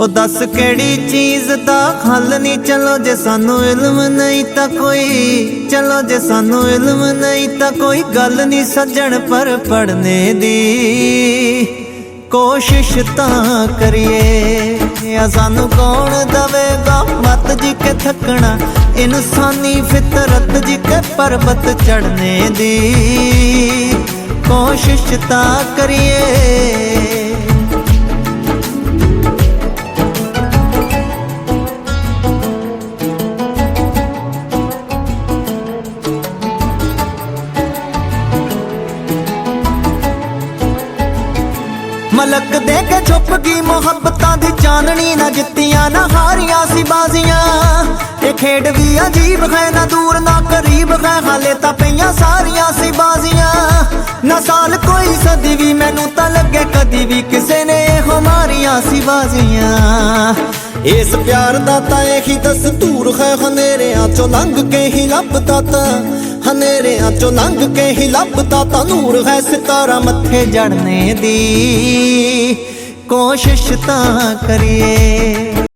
ਉਹ ਦੱਸ ਕਿਹੜੀ ਚੀਜ਼ ਦਾ ਹੱਲ ਨਹੀਂ ਚਲੋ ਜੇ ਸਾਨੂੰ ਇਲਮ ਨਹੀਂ ਤਾਂ ਕੋਈ, ਚਲੋ ਜੇ ਸਾਨੂੰ ਇਲਮ ਨਹੀਂ ਤਾਂ ਕੋਈ ਗੱਲ ਨਹੀਂ ਸੱਜਣ ਪਰ ਪੜਨੇ ਦੀ। ਕੋਸ਼ਿਸ਼ ਤਾਂ ਕਰੀਏ ਆ ਸਾਨੂੰ ਕੌਣ ਦਵੇਗਾ? ਮਤ ਜੀ ਕੇ ਥੱਕਣਾ, ਇਨਸਾਨੀ ਫਿਤਰਤ ਜੀ ਕੇ ਪਰਬਤ ਚੜਨੇ ਦੀ। ਕੋਸ਼ਿਸ਼ ਤਾਂ ਕਰੀਏ ਮਲਕ ਦੇ ਕੇ ਛੁਪ ਗਈ ਮੁਹੱਬਤਾਂ ਦੀ ਚਾਨਣੀ ਨਾ ਜਿੱਤੀਆਂ, ਨਾ ਹਾਰੀਆਂ ਸੀ ਬਾਜ਼ੀਆਂ। ਇਹ ਖੇਡ ਵੀ ਅਜੀਬ ਹੈ, ਨਾ ਦੂਰ, ਨਾ ਕਰੀਬ ਹੈ, ਹਾਲੇ ਤਾਂ ਪਈਆਂ ਸਾਰੀਆਂ ਸੀ ਬਾਜ਼ੀਆਂ। ਨਾ ਸਾਲ ਕੋਈ ਸਦੀ ਵੀ ਮੈਨੂੰ ਤਾਂ ਲੱਗੇ, ਕਦੀ ਵੀ ਕਿਸੇ ਨੇ ਇਹੋ ਮਾਰੀਆਂ ਸੀ ਬਾਜ਼ੀਆਂ। ਇਸ ਪਿਆਰ ਦਾ ਤਾਂ ਇਹੀ ਦਸਤੂਰ ਹੈ, ਹਨੇਰਿਆਂ ਚੋਂ ਲੰਘ ਕੇ ਹੀ ਲੱਭਦਾ ਤਾਂ ਹਨੇਰਿਆਂ ਚੋਂ ਲੰਘ ਕੇ ਹੀ ਲੱਭਦਾ ਤਾਂ ਨੂਰ ਹੈ ਸਿਤਾਰਾ ਮੱਥੇ ਜੜਨੇ ਦੀ। ਕੋਸ਼ਿਸ਼ ਤਾਂ ਕਰੀਏ।